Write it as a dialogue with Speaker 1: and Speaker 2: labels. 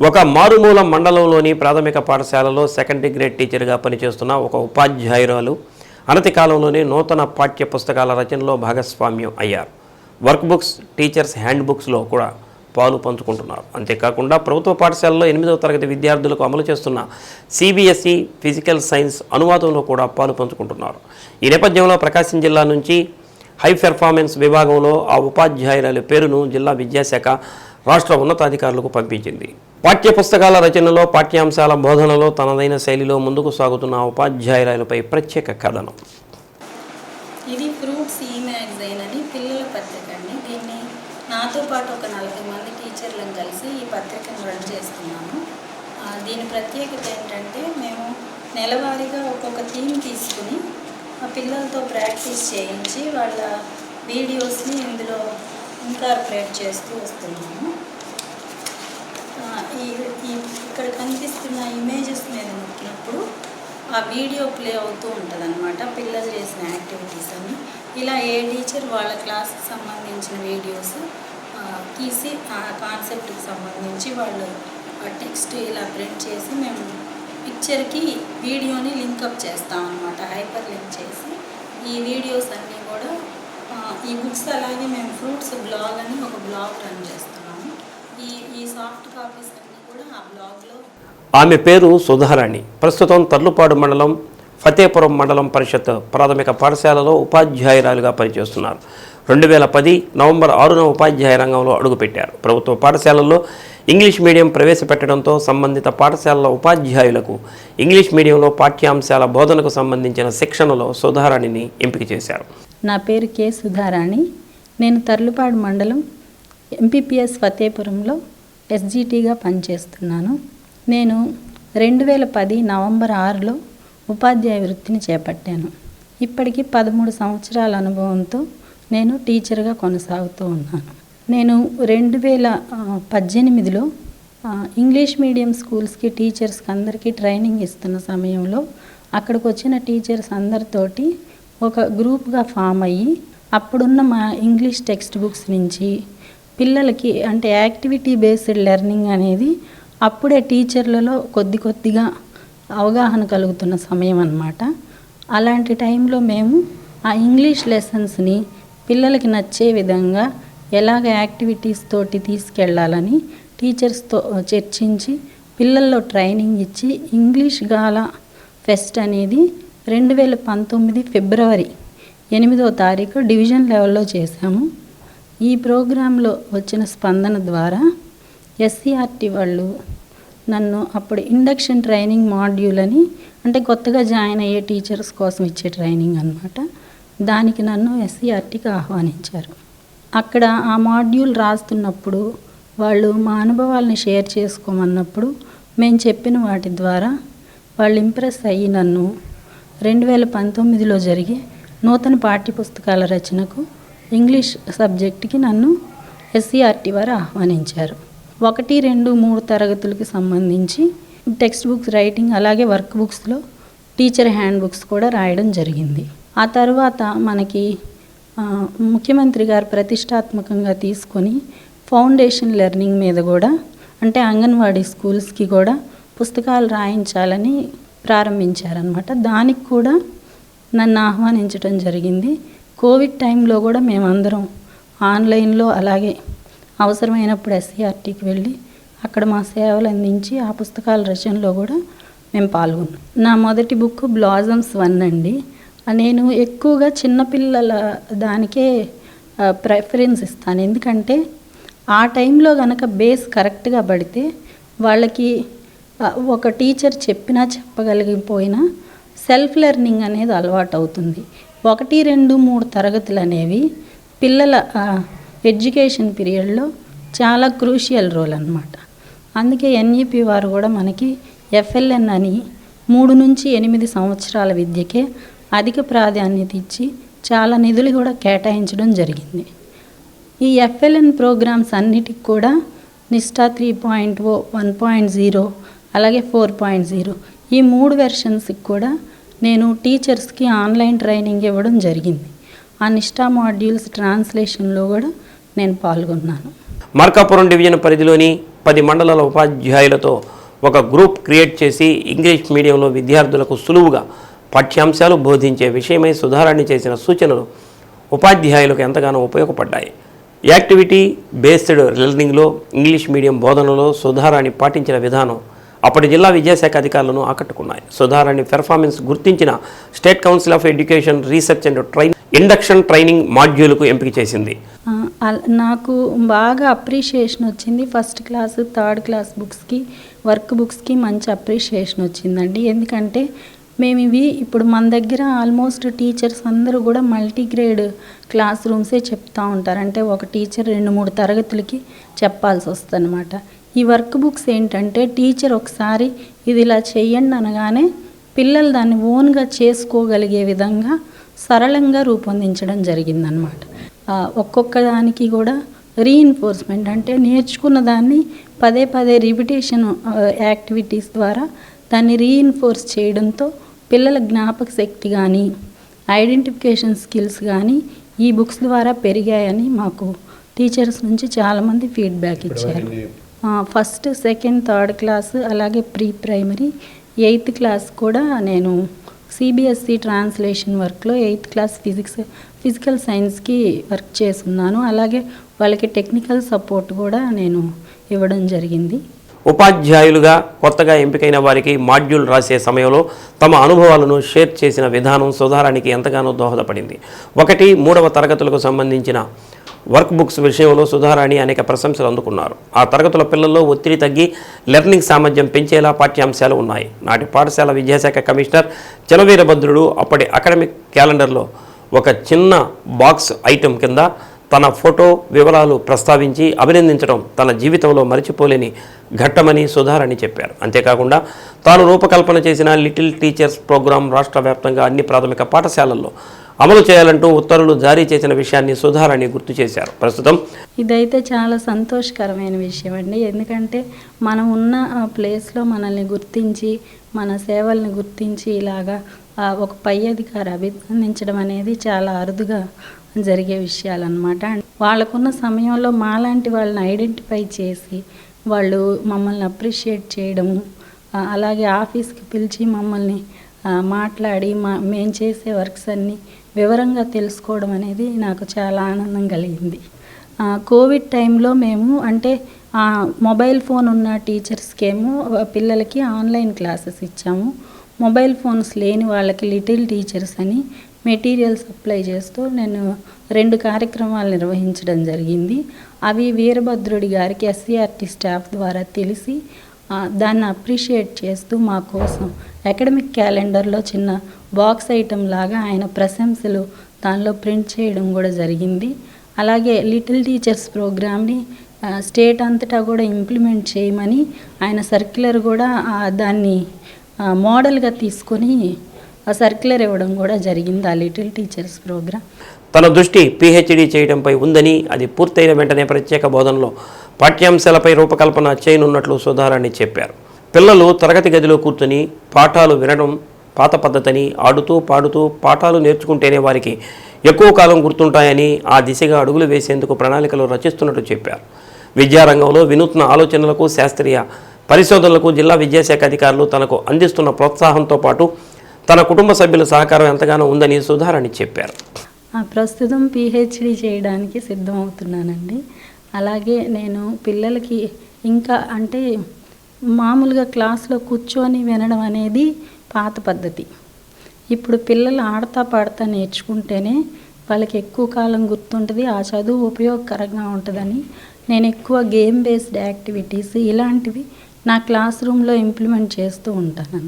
Speaker 1: ఒక మారుమూల మండలంలోని ప్రాథమిక పాఠశాలలో సెకండరీ గ్రేడ్ టీచర్గా పనిచేస్తున్న ఒక ఉపాధ్యాయురాలు అనతి కాలంలోనే నూతన పాఠ్య పుస్తకాల రచనలో భాగస్వామ్యం అయ్యారు. వర్క్ బుక్స్ టీచర్స్ హ్యాండ్ బుక్స్లో కూడా పాలు పంచుకుంటున్నారు. అంతేకాకుండా ప్రభుత్వ పాఠశాలలో ఎనిమిదవ తరగతి విద్యార్థులకు అమలు చేస్తున్న సిబిఎస్ఈ ఫిజికల్ సైన్స్ అనువాదంలో కూడా పాలు పంచుకుంటున్నారు. ఈ నేపథ్యంలో ప్రకాశం జిల్లా నుంచి హై పెర్ఫార్మెన్స్ విభాగంలో ఆ ఉపాధ్యాయురాలి పేరును జిల్లా విద్యాశాఖ రాష్ట్ర ఉన్నతాధికారులకు పంపించింది. పాఠ్య పుస్తకాల రచనలో పాఠ్యాంశాల బోధనలో తనదైన శైలిలో ముందుకు సాగుతున్న ఆ ఉపాధ్యాయురాలపై ప్రత్యేక కథనం.
Speaker 2: ఇది ఫ్రూట్స్ ఈ మ్యాగజైన్ అని పిల్లల పత్రిక అండి. దీన్ని నాతో పాటు ఒక నలభై మంది టీచర్లను కలిసి ఈ పత్రికను రన్ చేస్తున్నాము. దీని ప్రత్యేకత ఏంటంటే మేము నెలవారీగా ఒక్కొక్క థీమ్ తీసుకుని ఆ పిల్లలతో ప్రాక్టీస్ చేయించి వాళ్ళ వీడియోస్ని ఇందులో ఇన్కార్పొరేట్ చేస్తూ వస్తున్నాము. ఇక్కడ కనిపిస్తున్న ఇమేజెస్ మీద నొక్కినప్పుడు ఆ వీడియో ప్లే అవుతూ ఉంటుంది అనమాట పిల్లలు చేసిన యాక్టివిటీస్ అని ఇలా ఏ టీచర్ వాళ్ళ క్లాస్కి సంబంధించిన వీడియోస్ తీసి ఆ కాన్సెప్ట్కి సంబంధించి వాళ్ళు ఆ టెక్స్ట్ ఇలా ప్రింట్ చేసి మేము పిక్చర్కి వీడియోని లింకప్ చేస్తాం అనమాట హైపర్ లింక్ చేసి ఈ వీడియోస్ అన్నీ కూడా ఈ బుక్స్ అలాగే మేము ఫ్రూట్స్ బ్లాగ్ అని ఒక బ్లాగ్ రన్ చేస్తాం. సాఫ్ట్ కాపీస్ అన్నీ కూడా ఆ బ్లాగ్లో
Speaker 1: ఆమె పేరు సుధారాణి. ప్రస్తుతం తర్లుపాడు మండలం ఫతేపురం మండలం పరిషత్ ప్రాథమిక పాఠశాలలో ఉపాధ్యాయురాలుగా పనిచేస్తున్నారు. రెండు వేల పది నవంబర్ ఆరున ఉపాధ్యాయ రంగంలో అడుగుపెట్టారు. ప్రభుత్వ పాఠశాలల్లో ఇంగ్లీష్ మీడియం ప్రవేశపెట్టడంతో సంబంధిత పాఠశాలల ఉపాధ్యాయులకు ఇంగ్లీష్ మీడియంలో పాఠ్యాంశాల బోధనకు సంబంధించిన శిక్షణలో సుధారాణిని ఎంపిక చేశారు.
Speaker 2: నా పేరు కె సుధారాణి. నేను తర్లుపాడు మండలం ఎంపీపీఎస్ ఫతేపురంలో ఎస్జిటిగా పనిచేస్తున్నాను. నేను రెండు వేల పది నవంబర్ ఆరులో ఉపాధ్యాయ వృత్తిని చేపట్టాను. ఇప్పటికి పదమూడు సంవత్సరాల అనుభవంతో నేను టీచర్గా కొనసాగుతూ ఉన్నాను. నేను రెండు వేల పద్దెనిమిదిలో ఇంగ్లీష్ మీడియం స్కూల్స్కి టీచర్స్కి అందరికీ ట్రైనింగ్ ఇస్తున్న సమయంలో అక్కడికి వచ్చిన టీచర్స్ అందరితోటి ఒక గ్రూప్గా ఫామ్ అయ్యి అప్పుడున్న మా ఇంగ్లీష్ టెక్స్ట్ బుక్స్ నుంచి పిల్లలకి అంటే యాక్టివిటీ బేస్డ్ లెర్నింగ్ అనేది అప్పుడే టీచర్లలో కొద్ది కొద్దిగా అవగాహన కలుగుతున్న సమయం అన్నమాట. అలాంటి టైంలో మేము ఆ ఇంగ్లీష్ లెసన్స్ని పిల్లలకి నచ్చే విధంగా ఎలాగ యాక్టివిటీస్ తోటి తీసుకెళ్ళాలని టీచర్స్తో చర్చించి పిల్లల్లో ట్రైనింగ్ ఇచ్చి ఇంగ్లీష్ గాల ఫెస్ట్ అనేది రెండు వేల పంతొమ్మిది ఫిబ్రవరి ఎనిమిదో తారీఖు డివిజన్ లెవెల్లో చేశాము. ఈ ప్రోగ్రాంలో వచ్చిన స్పందన ద్వారా ఎస్సీఆర్టీ వాళ్ళు నన్ను అప్పుడు ఇండక్షన్ ట్రైనింగ్ మాడ్యూల్ అని అంటే కొత్తగా జాయిన్ అయ్యే టీచర్స్ కోసం ఇచ్చే ట్రైనింగ్ అనమాట దానికి నన్ను ఎస్సీఆర్టీకి ఆహ్వానించారు. అక్కడ ఆ మాడ్యూల్ రాస్తున్నప్పుడు వాళ్ళు మా అనుభవాలని షేర్ చేసుకోమన్నప్పుడు మేము చెప్పిన వాటి ద్వారా వాళ్ళు ఇంప్రెస్ అయ్యి నన్ను రెండు వేల పంతొమ్మిదిలో జరిగే నూతన పాఠ్యపుస్తకాల రచనకు ఇంగ్లీష్ సబ్జెక్టుకి నన్ను ఎస్సీఆర్టీ వారు ఆహ్వానించారు. ఒకటి రెండు మూడు తరగతులకి సంబంధించి టెక్స్ట్ బుక్స్ రైటింగ్ అలాగే వర్క్ బుక్స్లో టీచర్ హ్యాండ్ బుక్స్ కూడా రాయడం జరిగింది. ఆ తర్వాత మనకి ముఖ్యమంత్రి గారు ప్రతిష్టాత్మకంగా తీసుకొని ఫౌండేషన్ లెర్నింగ్ మీద కూడా అంటే అంగన్వాడీ స్కూల్స్కి కూడా పుస్తకాలు రాయించాలని ప్రారంభించారనమాట దానికి కూడా నన్ను ఆహ్వానించడం జరిగింది. కోవిడ్ టైంలో కూడా మేమందరం ఆన్లైన్లో అలాగే అవసరమైనప్పుడు ఎస్సీఆర్టీకి వెళ్ళి అక్కడ మా సేవలు అందించి ఆ పుస్తకాల రచనలో కూడా మేము పాల్గొన్నాం. నా మొదటి బుక్ బ్లాజమ్స్ వన్ అండి. నేను ఎక్కువగా చిన్నపిల్లల దానికే ప్రిఫరెన్స్ ఇస్తాను. ఎందుకంటే ఆ టైంలో కనుక బేస్ కరెక్ట్గా పడితే వాళ్ళకి ఒక టీచర్ చెప్పినా చెప్పగలిగిపోయినా సెల్ఫ్ లెర్నింగ్ అనేది అలవాటు అవుతుంది ఒకటి రెండు మూడు తరగతులు అనేవి పిల్లల ఎడ్యుకేషన్ పీరియడ్లో చాలా క్రూషియల్ రోల్ అన్నమాట. అందుకే ఎన్ఈపి వారు కూడా మనకి ఎఫ్ఎల్ఎన్ అని మూడు నుంచి ఎనిమిది సంవత్సరాల విద్యకే అధిక ప్రాధాన్యత ఇచ్చి చాలా నిధులు కూడా కేటాయించడం జరిగింది. ఈ ఎఫ్ఎల్ఎన్ ప్రోగ్రామ్స్ అన్నిటికి కూడా NISHTHA three point O one point zero అలాగే ఫోర్ పాయింట్ జీరో ఈ మూడు వెర్షన్స్కి కూడా నేను టీచర్స్కి ఆన్లైన్ ట్రైనింగ్ ఇవ్వడం జరిగింది. ఆ నిష్టా మాడ్యూల్స్ ట్రాన్స్లేషన్లో కూడా నేను పాల్గొన్నాను.
Speaker 1: మార్కాపురం డివిజన్ పరిధిలోని పది మండలాల ఉపాధ్యాయులతో ఒక గ్రూప్ క్రియేట్ చేసి ఇంగ్లీష్ మీడియంలో విద్యార్థులకు సులువుగా పాఠ్యాంశాలు బోధించే విషయమై సుధారాణి చేసిన సూచనలు ఉపాధ్యాయులకు ఎంతగానో ఉపయోగపడ్డాయి. యాక్టివిటీ బేస్డ్ లెర్నింగ్లో ఇంగ్లీష్ మీడియం బోధనలో సుధారాణి పాటించిన విధానం అప్పటి జిల్లా విద్యాశాఖ అధికారులను ఆకట్టుకున్నాయి. సుధారాణి పెర్ఫార్మెన్స్ గుర్తించిన state council of education research and train induction training మాడ్యూల్కు ఎంపిక చేసింది.
Speaker 2: నాకు బాగా అప్రిషియేషన్ వచ్చింది. ఫస్ట్ క్లాస్ థర్డ్ క్లాస్ బుక్స్కి వర్క్ బుక్స్కి మంచి అప్రిషియేషన్ వచ్చిందండి. ఎందుకంటే మేము ఇవి ఇప్పుడు మన దగ్గర ఆల్మోస్ట్ టీచర్స్ అందరూ కూడా మల్టీగ్రేడ్ క్లాస్ రూమ్సే చెప్తూ ఉంటారు. అంటే ఒక టీచర్ రెండు మూడు తరగతులకి చెప్పాల్సి వస్తుందన్నమాట. ఈ వర్క్ బుక్స్ ఏంటంటే టీచర్ ఒకసారి ఇది ఇలా చెయ్యండి అనగానే పిల్లలు దాన్ని ఓన్గా చేసుకోగలిగే విధంగా సరళంగా రూపొందించడం జరిగిందనమాట. ఒక్కొక్క దానికి కూడా రీఇన్ఫోర్స్మెంట్ అంటే నేర్చుకున్న దాన్ని పదే పదే రిపిటేషన్ యాక్టివిటీస్ ద్వారా దాన్ని రీఇన్ఫోర్స్ చేయడంతో పిల్లల జ్ఞాపక శక్తి కానీ ఐడెంటిఫికేషన్ స్కిల్స్ కానీ ఈ బుక్స్ ద్వారా పెరిగాయని మాకు టీచర్స్ నుంచి చాలామంది ఫీడ్బ్యాక్ ఇచ్చారు. ఫస్ట్ సెకండ్ థర్డ్ క్లాస్ అలాగే ప్రీ ప్రైమరీ ఎయిత్ క్లాస్ కూడా నేను సిబిఎస్సి ట్రాన్స్లేషన్ వర్క్లో ఎయిత్ క్లాస్ ఫిజిక్స్ ఫిజికల్ సైన్స్కి వర్క్ చేస్తున్నాను. అలాగే వాళ్ళకి టెక్నికల్ సపోర్ట్ కూడా నేను ఇవ్వడం జరిగింది.
Speaker 1: ఉపాధ్యాయులుగా కొత్తగా ఎంపికైన వారికి మాడ్యూల్ రాసే సమయంలో తమ అనుభవాలను షేర్ చేసిన విధానం సుధారానికి ఎంతగానో దోహదపడింది. ఒకటి మూడవ తరగతులకు సంబంధించిన వర్క్ బుక్స్ విషయంలో సుధారాణి అనేక ప్రశంసలు అందుకున్నారు. ఆ తరగతుల పిల్లల్లో ఒత్తిడి తగ్గి లెర్నింగ్ సామర్థ్యం పెంచేలా పాఠ్యాంశాలు ఉన్నాయి. నాటి పాఠశాల విద్యాశాఖ కమిషనర్ చలవీరభద్రుడు అప్పటి అకాడమిక్ క్యాలెండర్లో ఒక చిన్న బాక్స్ ఐటెం కింద తన ఫోటో వివరాలు ప్రస్తావించి అభినందించడం తన జీవితంలో మరిచిపోలేని ఘట్టమని సుధారాణి చెప్పారు. అంతేకాకుండా తాను రూపకల్పన చేసిన లిటిల్ టీచర్స్ ప్రోగ్రాం రాష్ట్ర వ్యాప్తంగా అన్ని ప్రాథమిక పాఠశాలల్లో అమలు చేయాలంటూ ఉత్తర్వులు జారీ చేసిన విషయాన్ని సుధారాణి గుర్తు చేశారు. ప్రస్తుతం
Speaker 2: ఇదైతే చాలా సంతోషకరమైన విషయం అండి ఎందుకంటే మనం ఉన్న ప్లేస్లో మనల్ని గుర్తించి మన సేవల్ని గుర్తించి ఇలాగా ఒక పై అధికారి అభినందించడం అనేది చాలా అరుదుగా జరిగే విషయాలన్నమాట. వాళ్ళకున్న సమయంలో మాలాంటి వాళ్ళని ఐడెంటిఫై చేసి వాళ్ళు మమ్మల్ని అప్రిషియేట్ చేయడము అలాగే ఆఫీస్కి పిలిచి మమ్మల్ని మాట్లాడి మా మేము చేసే వర్క్స్ అన్నీ వివరంగా తెలుసుకోవడం అనేది నాకు చాలా ఆనందం కలిగింది. కోవిడ్ టైంలో మేము అంటే మొబైల్ ఫోన్ ఉన్న టీచర్స్కేమో పిల్లలకి ఆన్లైన్ క్లాసెస్ ఇచ్చాము. మొబైల్ ఫోన్స్ లేని వాళ్ళకి లిటిల్ టీచర్స్ అని మెటీరియల్ సప్లై చేస్తూ నేను రెండు కార్యక్రమాలు నిర్వహించడం జరిగింది. అవి వీరభద్రుడి గారికి ఎస్సీఆర్టీ స్టాఫ్ ద్వారా తెలిసి దాన్ని అప్రిషియేట్ చేస్తూ మా కోసం అకాడమిక్ క్యాలెండర్లో చిన్న బాక్స్ ఐటెం లాగా ఆయన ప్రశంసలు దానిలో ప్రింట్ చేయడం కూడా జరిగింది. అలాగే లిటిల్ టీచర్స్ ప్రోగ్రామ్ని స్టేట్ అంతటా కూడా ఇంప్లిమెంట్ చేయమని ఆయన సర్క్యులర్ కూడా దాన్ని మోడల్గా తీసుకొని ఆ సర్క్యులర్ ఇవ్వడం కూడా జరిగింది ఆ లిటిల్ టీచర్స్ ప్రోగ్రామ్.
Speaker 1: తన దృష్టి పీహెచ్డీ చేయడంపై ఉందని అది పూర్తయిన వెంటనే ప్రత్యేక బోధనలో పాఠ్యాంశాలపై రూపకల్పన చేయనున్నట్లు సుధారాణి చెప్పారు. పిల్లలు తరగతి గదిలో కూర్చొని పాఠాలు వినడం పాత పద్ధతని ఆడుతూ పాడుతూ పాఠాలు నేర్చుకుంటేనే వారికి ఎక్కువ కాలం గుర్తుంటాయని ఆ దిశగా అడుగులు వేసేందుకు ప్రణాళికలు రచిస్తున్నట్టు చెప్పారు. విద్యారంగంలో వినూత్న ఆలోచనలకు శాస్త్రీయ పరిశోధనలకు జిల్లా విద్యాశాఖ అధికారులు తనకు అందిస్తున్న ప్రోత్సాహంతో పాటు తన కుటుంబ సభ్యుల సహకారం ఎంతగానో ఉందని సుధారాణి చెప్పారు.
Speaker 2: ప్రస్తుతం పిహెచ్డి చేయడానికి సిద్ధమవుతున్నానండి. అలాగే నేను పిల్లలకి ఇంకా అంటే మామూలుగా క్లాస్లో కూర్చొని వినడం అనేది పాత పద్ధతి. ఇప్పుడు పిల్లలు ఆడతా పాడతా నేర్చుకుంటేనే వాళ్ళకి ఎక్కువ కాలం గుర్తుంటుంది ఆ చదువు ఉపయోగకరంగా ఉంటుందని. నేను ఎక్కువ గేమ్ బేస్డ్ యాక్టివిటీస్ ఇలాంటివి నా క్లాస్ రూమ్లో ఇంప్లిమెంట్ చేస్తూ ఉంటాను